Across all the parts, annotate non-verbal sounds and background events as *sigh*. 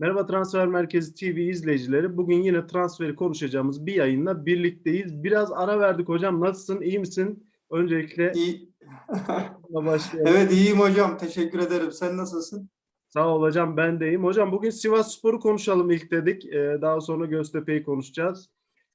Merhaba Transfer Merkezi TV izleyicileri. Bugün yine transferi konuşacağımız bir yayınla birlikteyiz. Biraz ara verdik hocam. Nasılsın? İyi misin? Öncelikle İyi. başlayalım. evet iyiyim hocam. Teşekkür ederim. Sen nasılsın? Sağ ol hocam ben de iyiyim. Hocam bugün Sivas Spor'u konuşalım ilk dedik. Ee, daha sonra Göztepe'yi konuşacağız.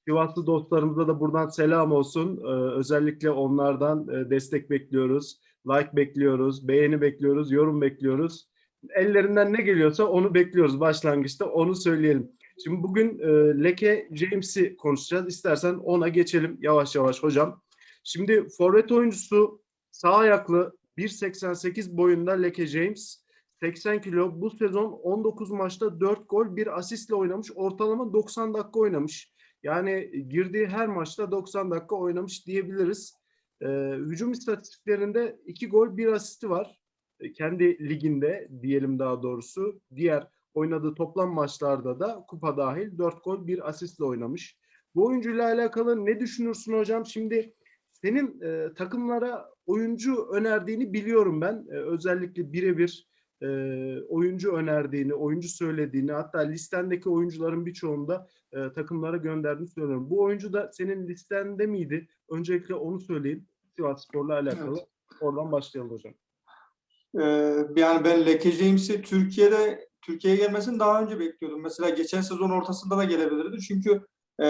Sivaslı dostlarımıza da buradan selam olsun. Ee, özellikle onlardan e, destek bekliyoruz. Like bekliyoruz, beğeni bekliyoruz, yorum bekliyoruz. Ellerinden ne geliyorsa onu bekliyoruz başlangıçta. Onu söyleyelim. Şimdi bugün e, Leke James'i konuşacağız. İstersen ona geçelim yavaş yavaş hocam. Şimdi forvet oyuncusu sağ ayaklı 1.88 boyunda Leke James. 80 kilo. Bu sezon 19 maçta 4 gol, 1 asistle oynamış. Ortalama 90 dakika oynamış. Yani girdiği her maçta 90 dakika oynamış diyebiliriz. Ee, hücum istatistiklerinde 2 gol, 1 asisti var. Ee, kendi liginde diyelim daha doğrusu. Diğer oynadığı toplam maçlarda da kupa dahil 4 gol, 1 asistle oynamış. Bu oyuncuyla alakalı ne düşünürsün hocam? Şimdi senin e, takımlara oyuncu önerdiğini biliyorum ben. E, özellikle birebir e, oyuncu önerdiğini, oyuncu söylediğini hatta listendeki oyuncuların birçoğunda e, takımlara gönderdiğini söylüyorum. Bu oyuncu da senin listende miydi? Öncelikle onu söyleyeyim. Sivas Spor'la alakalı. Evet. Oradan başlayalım hocam. Ee, yani ben Leke Türkiye'de Türkiye'ye gelmesini daha önce bekliyordum. Mesela geçen sezon ortasında da gelebilirdi. Çünkü e,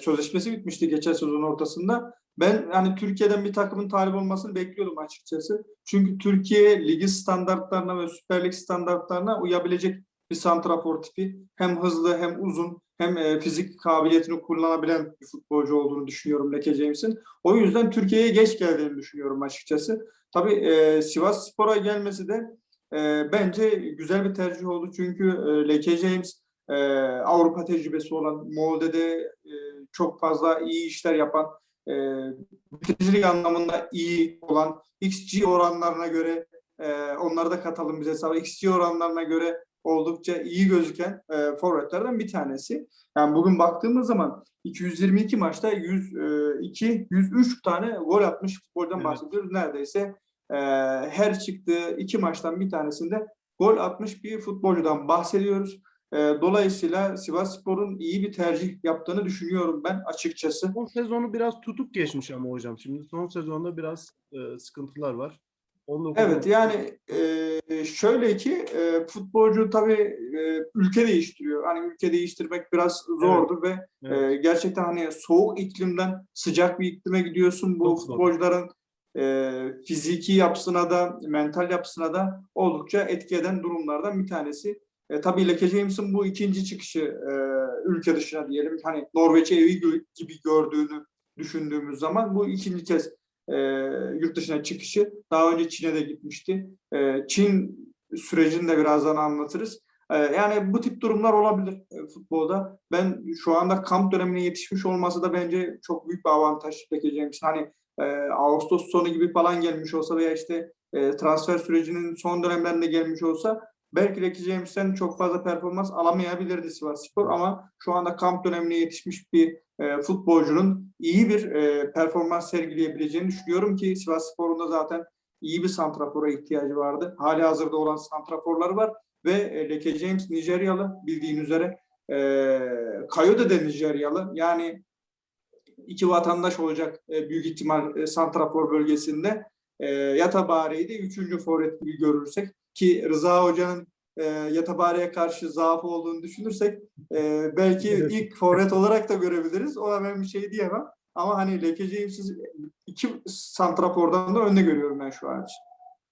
sözleşmesi bitmişti geçen sezon ortasında. Ben yani Türkiye'den bir takımın talip olmasını bekliyordum açıkçası. Çünkü Türkiye ligi standartlarına ve Süper Lig standartlarına uyabilecek bir santrafor tipi. Hem hızlı hem uzun hem e, fizik kabiliyetini kullanabilen bir futbolcu olduğunu düşünüyorum Leke James'in. O yüzden Türkiye'ye geç geldiğini düşünüyorum açıkçası. Tabii e, Sivas Spor'a gelmesi de e, bence güzel bir tercih oldu. Çünkü e, Leke James e, Avrupa tecrübesi olan, Molde'de e, çok fazla iyi işler yapan, e, anlamında iyi olan, XG oranlarına göre e, onları da katalım bize hesaba. XG oranlarına göre oldukça iyi gözüken e, forvetlerden bir tanesi. Yani bugün baktığımız zaman 222 maçta 102, 103 tane gol atmış futboldan Evet. bahsediyoruz. Neredeyse e, her çıktığı iki maçtan bir tanesinde gol atmış bir futbolcudan bahsediyoruz. E, dolayısıyla Sivas Spor'un iyi bir tercih yaptığını düşünüyorum ben açıkçası. Son sezonu biraz tutuk geçmiş ama hocam. Şimdi son sezonda biraz e, sıkıntılar var. 19 Evet yani e, şöyle ki e, futbolcu tabii e, ülke değiştiriyor. Hani ülke değiştirmek biraz zordur ve Evet. e, gerçekten hani soğuk iklimden sıcak bir iklime gidiyorsun. Bu Çok futbolcuların e, fiziki yapısına da mental yapısına da oldukça etki eden durumlardan bir tanesi. E, tabii Leke James'in bu ikinci çıkışı e, ülke dışına diyelim hani Norveç'e evi gibi gördüğünü düşündüğümüz zaman bu ikinci kez e, yurt dışına çıkışı. Daha önce Çin'e de gitmişti. E, Çin sürecini de birazdan anlatırız. E, yani bu tip durumlar olabilir e, futbolda. Ben şu anda kamp dönemine yetişmiş olması da bence çok büyük bir avantaj bekleyeceğim için. Hani e, Ağustos sonu gibi falan gelmiş olsa veya işte e, transfer sürecinin son dönemlerinde gelmiş olsa belki Leki James'ten çok fazla performans alamayabilirdi Sivas Spor ama şu anda kamp dönemine yetişmiş bir e, futbolcunun iyi bir e, performans sergileyebileceğini düşünüyorum ki Sivas Spor'un da zaten iyi bir santrafora ihtiyacı vardı. Hali hazırda olan santraforları var ve e, Leke James Nijeryalı bildiğin üzere e, Kayode de Nijeryalı. Yani iki vatandaş olacak e, büyük ihtimal e, santrafor bölgesinde. E, Yatabari'yi de üçüncü forvet gibi görürsek ki Rıza Hoca'nın e, Yatabari'ye karşı zaafı olduğunu düşünürsek e, belki Evet. ilk forvet olarak da görebiliriz. Ona ben bir şey diyemem. Ama hani Leke James'i iki santrafordan da önde görüyorum ben şu an için.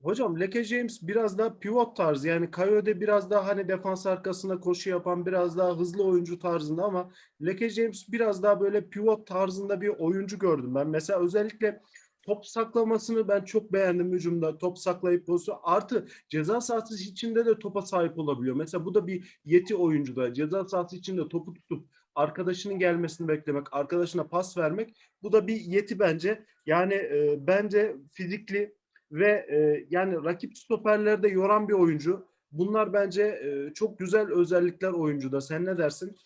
Hocam Leke James biraz daha pivot tarzı yani Coyote biraz daha hani defans arkasına koşu yapan biraz daha hızlı oyuncu tarzında ama Leke James biraz daha böyle pivot tarzında bir oyuncu gördüm ben. Mesela özellikle top saklamasını ben çok beğendim hücumda. Top saklayıp pozisyon artı ceza sahası içinde de topa sahip olabiliyor. Mesela bu da bir yeti oyuncuda. Ceza sahası içinde topu tutup arkadaşının gelmesini beklemek, arkadaşına pas vermek bu da bir yeti bence. Yani e, bence fizikli ve e, yani rakip stoperlerde yoran bir oyuncu. Bunlar bence e, çok güzel özellikler oyuncuda. Sen ne dersin?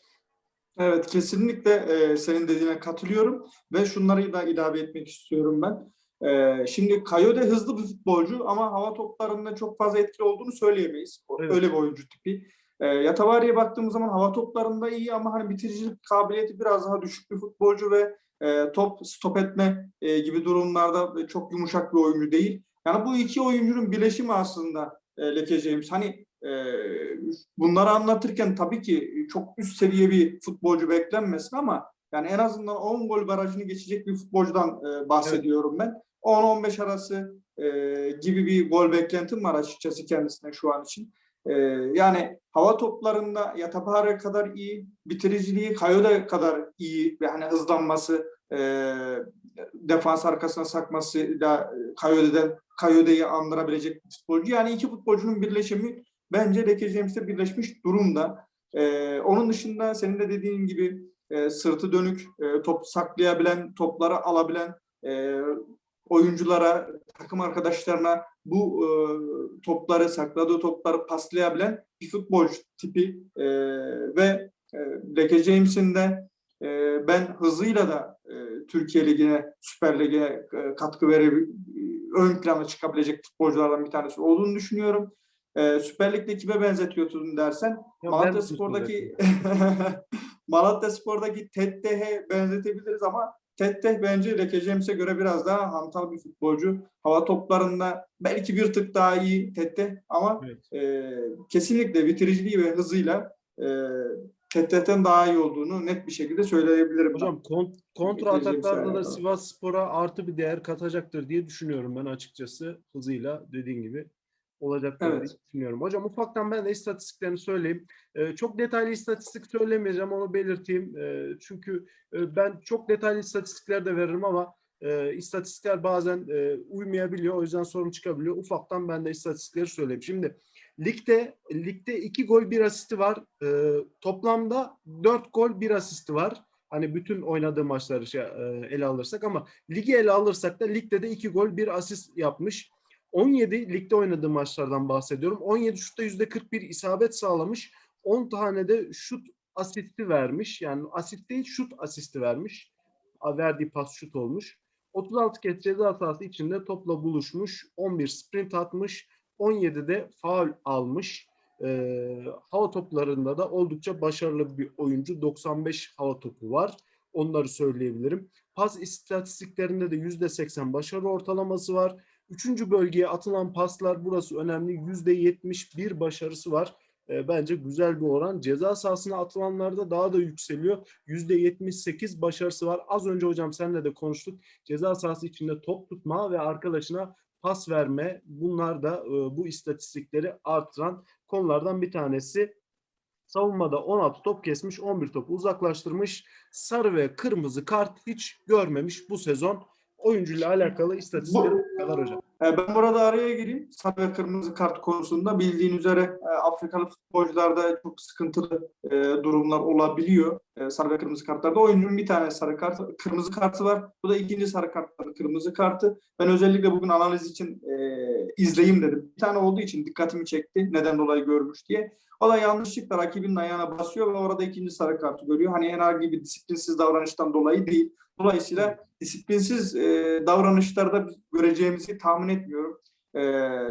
Evet kesinlikle e, senin dediğine katılıyorum ve şunları da ilave etmek istiyorum ben. E, şimdi Kayode hızlı bir futbolcu ama hava toplarında çok fazla etkili olduğunu söyleyemeyiz. Evet. Öyle bir oyuncu tipi. E, Yatavari'ye baktığımız zaman hava toplarında iyi ama hani bitiricilik kabiliyeti biraz daha düşük bir futbolcu ve e, top stop etme e, gibi durumlarda çok yumuşak bir oyuncu değil. Yani bu iki oyuncunun birleşimi aslında e, Leke James. Hani bunları anlatırken tabii ki çok üst seviye bir futbolcu beklenmesin ama yani en azından 10 gol barajını geçecek bir futbolcudan e, bahsediyorum ben. 10-15 arası e, gibi bir gol beklentim var açıkçası kendisine şu an için. E, yani hava toplarında Yatapare kadar iyi, bitiriciliği Kayode kadar iyi ve hani hızlanması, defans arkasına sakmasıyla Kayode'den Kayode'yi andırabilecek bir futbolcu. Yani iki futbolcunun birleşimi bence Leke James'te birleşmiş durumda. E, onun dışında senin de dediğin gibi e, sırtı dönük, e, top saklayabilen, topları alabilen e, oyunculara, takım arkadaşlarına bu e, topları, sakladığı topları paslayabilen bir futbolcu tipi e, ve e, Leke James'in de e, ben hızıyla da e, Türkiye Ligi'ne, Süper Lig'e e, katkı verebil, ön plana çıkabilecek futbolculardan bir tanesi olduğunu düşünüyorum. E, Süper Lig'de kime benzetiyorsun dersen Ya *laughs* Malatya Spor'daki Malatya Spor'daki Tetteh'e benzetebiliriz ama Tetteh bence Leke James'e göre biraz daha hantal bir futbolcu. Hava toplarında belki bir tık daha iyi Tetteh ama Evet. e, kesinlikle bitiriciliği ve hızıyla e, Tetteh'ten daha iyi olduğunu net bir şekilde söyleyebilirim. Hocam kon- kontra ataklarda da. Sivas Spor'a artı bir değer katacaktır diye düşünüyorum ben açıkçası hızıyla dediğin gibi olacaktır Evet. diye düşünüyorum. Hocam ufaktan ben de istatistiklerini söyleyeyim. Ee, çok detaylı istatistik söylemeyeceğim onu belirteyim. Ee, çünkü e, ben çok detaylı istatistikler de veririm ama e, istatistikler bazen e, uymayabiliyor. O yüzden sorun çıkabiliyor. Ufaktan ben de istatistikleri söyleyeyim. Şimdi ligde ligde 2 gol 1 asisti var. Ee, toplamda 4 gol 1 asisti var. Hani bütün oynadığı maçları şey, e, ele alırsak ama ligi ele alırsak da ligde de 2 gol 1 asist yapmış. 17 ligde oynadığı maçlardan bahsediyorum. 17 şutta %41 isabet sağlamış. 10 tane de şut asisti vermiş. Yani asist değil şut asisti vermiş. Verdiği pas şut olmuş. 36 kez ceza sahası içinde topla buluşmuş. 11 sprint atmış. 17 de faul almış. Ee, hava toplarında da oldukça başarılı bir oyuncu. 95 hava topu var. Onları söyleyebilirim. Pas istatistiklerinde de %80 başarı ortalaması var. Üçüncü bölgeye atılan paslar burası önemli. %71 başarısı var. Ee, bence güzel bir oran. Ceza sahasına atılanlarda daha da yükseliyor. %78 başarısı var. Az önce hocam seninle de konuştuk. Ceza sahası içinde top tutma ve arkadaşına pas verme bunlar da e, bu istatistikleri artıran konulardan bir tanesi. Savunmada 16 top kesmiş, 11 topu uzaklaştırmış. Sarı ve kırmızı kart hiç görmemiş bu sezon. Oyuncuyla alakalı istatistikleri bu kadar hocam. E, Ben burada araya gireyim. Sarı ve kırmızı kart konusunda bildiğin üzere e, Afrikalı futbolcularda çok sıkıntılı e, durumlar olabiliyor. Sarı ve kırmızı kartlarda. Oyuncunun bir tane sarı kart, kırmızı kartı var. Bu da ikinci sarı kartları, kırmızı kartı. Ben özellikle bugün analiz için izleyeyim dedim. Bir tane olduğu için dikkatimi çekti. Neden dolayı görmüş diye. O da yanlışlıkla rakibinin ayağına basıyor ve orada ikinci sarı kartı görüyor. Hani herhangi bir disiplinsiz davranıştan dolayı değil. Dolayısıyla disiplinsiz e, davranışlarda göreceğimizi tahmin etmiyorum. E,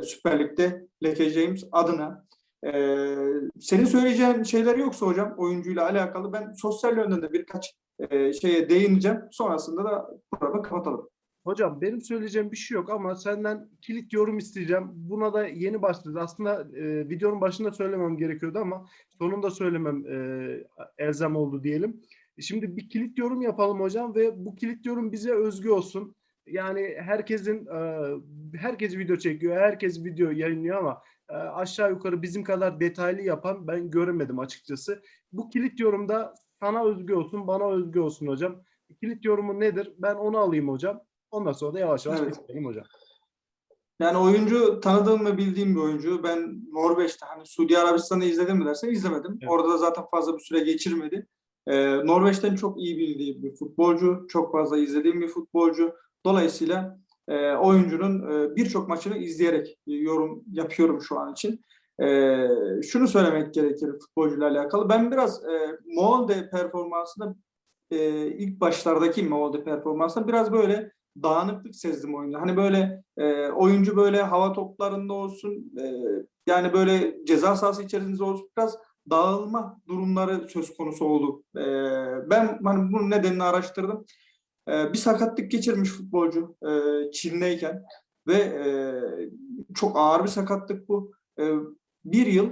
Süper Lig'de Leke James adına. E, senin söyleyeceğin şeyler yoksa hocam oyuncuyla alakalı ben sosyal yönden de birkaç e, şeye değineceğim. Sonrasında da programı kapatalım. Hocam benim söyleyeceğim bir şey yok ama senden kilit yorum isteyeceğim. Buna da yeni başladı. Aslında e, videonun başında söylemem gerekiyordu ama sonunda söylemem e, elzem oldu diyelim. Şimdi bir kilit yorum yapalım hocam ve bu kilit yorum bize özgü olsun. Yani herkesin e, herkes video çekiyor, herkes video yayınlıyor ama e, aşağı yukarı bizim kadar detaylı yapan ben göremedim açıkçası. Bu kilit yorumda sana özgü olsun, bana özgü olsun hocam. Kilit yorumu nedir? Ben onu alayım hocam. Ondan sonra da yavaş yavaş Evet. hocam. Yani oyuncu tanıdığım ve bildiğim bir oyuncu. Ben Norveç'te hani Suudi Arabistan'ı izledim mi dersen izlemedim. Evet. Orada da zaten fazla bir süre geçirmedi. Ee, Norveç'ten çok iyi bildiğim bir futbolcu. Çok fazla izlediğim bir futbolcu. Dolayısıyla e, oyuncunun e, birçok maçını izleyerek yorum yapıyorum şu an için. E, şunu söylemek gerekir futbolcuyla alakalı. Ben biraz e, Molde performansında e, ilk başlardaki Molde performansında biraz böyle dağınıklık sezdim oyunda. Hani böyle e, oyuncu böyle hava toplarında olsun e, yani böyle ceza sahası içerisinde olsun biraz dağılma durumları söz konusu oldu. E, ben hani bunun nedenini araştırdım. E, bir sakatlık geçirmiş futbolcu e, Çin'deyken ve e, çok ağır bir sakatlık bu. E, bir yıl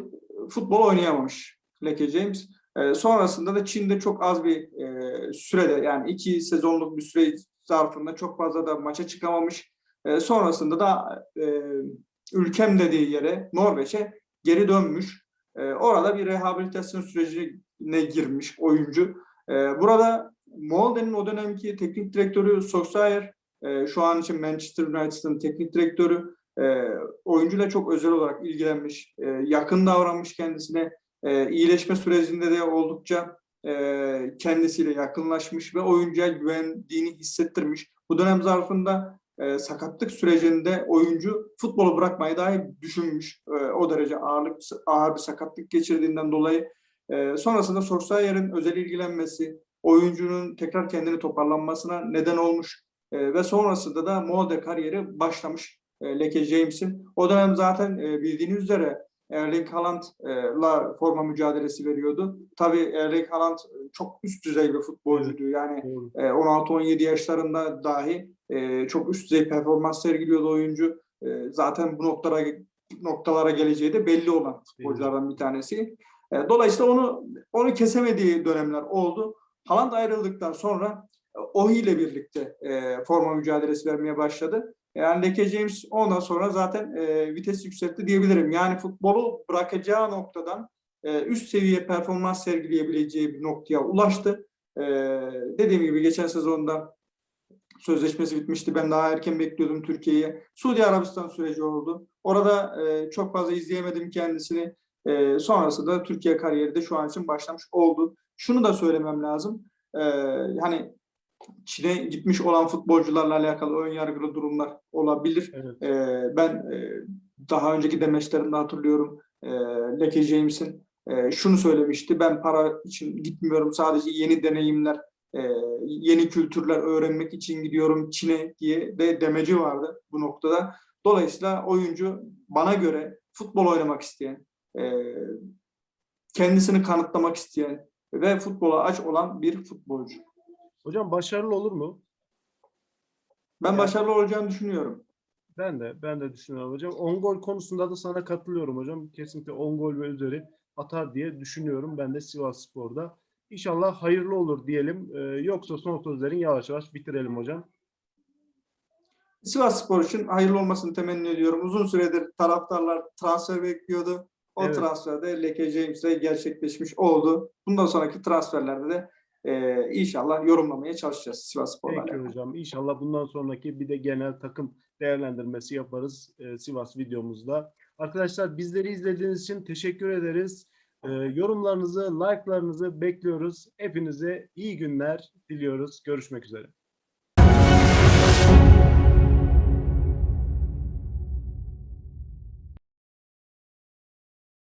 futbol oynayamamış Leke James. Sonrasında da Çin'de çok az bir e, sürede yani iki sezonluk bir süre zarfında çok fazla da maça çıkamamış. Sonrasında da e, ülkem dediği yere Norveç'e geri dönmüş. E, orada bir rehabilitasyon sürecine girmiş oyuncu. E, burada Molde'nin o dönemki teknik direktörü Solskjaer, e, şu an için Manchester United'ın teknik direktörü, e, oyuncuyla çok özel olarak ilgilenmiş, e, yakın davranmış kendisine. E, iyileşme sürecinde de oldukça e, kendisiyle yakınlaşmış ve oyuncuya güvendiğini hissettirmiş. Bu dönem zarfında e, sakatlık sürecinde oyuncu futbolu bırakmayı dahi düşünmüş. E, o derece ağırlık ağır bir sakatlık geçirdiğinden dolayı. E, sonrasında Solskjaer'in özel ilgilenmesi, oyuncunun tekrar kendini toparlanmasına neden olmuş E, ve sonrasında da Molde kariyeri başlamış e, Leke James'in. O dönem zaten e, bildiğiniz üzere Erling Haaland'la forma mücadelesi veriyordu. Tabii Erling Haaland çok üst düzey bir futbolcuydu. Yani Doğru. e, 16-17 yaşlarında dahi e, çok üst düzey performans sergiliyordu oyuncu. E, zaten bu noktalara noktalara geleceği de belli olan futbolculardan bir tanesi. E, dolayısıyla onu onu kesemediği dönemler oldu. Haaland ayrıldıktan sonra e, Ohi ile birlikte e, forma mücadelesi vermeye başladı. Yani Leke James ondan sonra zaten e, vites yükseltti diyebilirim. Yani futbolu bırakacağı noktadan e, üst seviye performans sergileyebileceği bir noktaya ulaştı. E, dediğim gibi geçen sezonda sözleşmesi bitmişti. Ben daha erken bekliyordum Türkiye'ye. Suudi Arabistan süreci oldu. Orada e, çok fazla izleyemedim kendisini. E, sonrasında Türkiye kariyeri de şu an için başlamış oldu. Şunu da söylemem lazım. E, hani Çin'e gitmiş olan futbolcularla alakalı ön yargılı durumlar olabilir. Evet. Ee, ben e, daha önceki demeçlerimde hatırlıyorum e, Leke James'in e, şunu söylemişti. Ben para için gitmiyorum. Sadece yeni deneyimler, e, yeni kültürler öğrenmek için gidiyorum Çin'e diye de demeci vardı bu noktada. Dolayısıyla oyuncu bana göre futbol oynamak isteyen, e, kendisini kanıtlamak isteyen ve futbola aç olan bir futbolcu. Hocam başarılı olur mu? Ben Yani- başarılı olacağını düşünüyorum. Ben de ben de düşünüyorum hocam. 10 gol konusunda da sana katılıyorum hocam. Kesinlikle 10 gol ve üzeri atar diye düşünüyorum ben de Sivas Spor'da. İnşallah hayırlı olur diyelim. Ee, yoksa son sözlerin yavaş yavaş bitirelim hocam. Sivas Spor için hayırlı olmasını temenni ediyorum. Uzun süredir taraftarlar transfer bekliyordu. O Evet. transfer de Leke James'e gerçekleşmiş oldu. Bundan sonraki transferlerde de e, inşallah yorumlamaya çalışacağız Sivas Spor'la Peki hocam. İnşallah bundan sonraki bir de genel takım değerlendirmesi yaparız e, Sivas videomuzda. Arkadaşlar bizleri izlediğiniz için teşekkür ederiz. E, yorumlarınızı, like'larınızı bekliyoruz. Hepinize iyi günler diliyoruz. Görüşmek üzere.